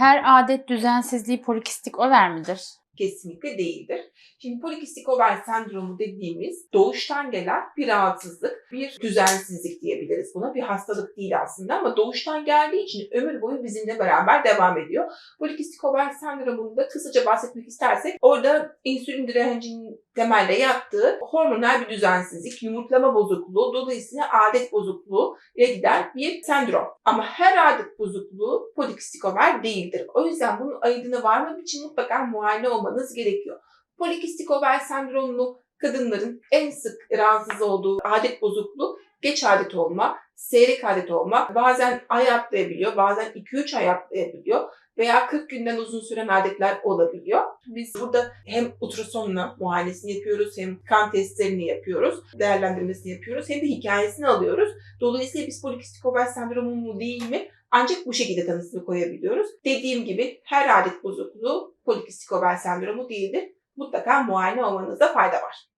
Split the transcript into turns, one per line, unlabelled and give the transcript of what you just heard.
Her adet düzensizliği polikistik over midir?
kesinlikle değildir. Şimdi polikistik over sendromu dediğimiz doğuştan gelen bir rahatsızlık, bir düzensizlik diyebiliriz buna. Bir hastalık değil aslında ama doğuştan geldiği için ömür boyu bizimle beraber devam ediyor. Polikistik over sendromunda kısaca bahsetmek istersek orada insülin direncinin temelde yattığı hormonal bir düzensizlik, yumurtlama bozukluğu, dolayısıyla adet bozukluğu ile giden bir sendrom. Ama her adet bozukluğu polikistik over değildir. O yüzden bunun ayırdığına varmak için mutlaka muayene olmanız gerekiyor. Polikistik over sendromlu kadınların en sık rahatsız olduğu adet bozukluğu geç adet olma, seyrek adet olma, bazen ay atlayabiliyor, bazen 2-3 ay atlayabiliyor veya 40 günden uzun süren adetler olabiliyor. Biz burada hem ultrasonla muayenesini yapıyoruz, hem kan testlerini yapıyoruz, değerlendirmesini yapıyoruz, hem de hikayesini alıyoruz. Dolayısıyla biz polikistik over sendromu mu değil mi ancak bu şekilde tanısını koyabiliyoruz. Dediğim gibi her adet bozukluğu polikistik over sendromu değildir. Mutlaka muayene olmanızda fayda var.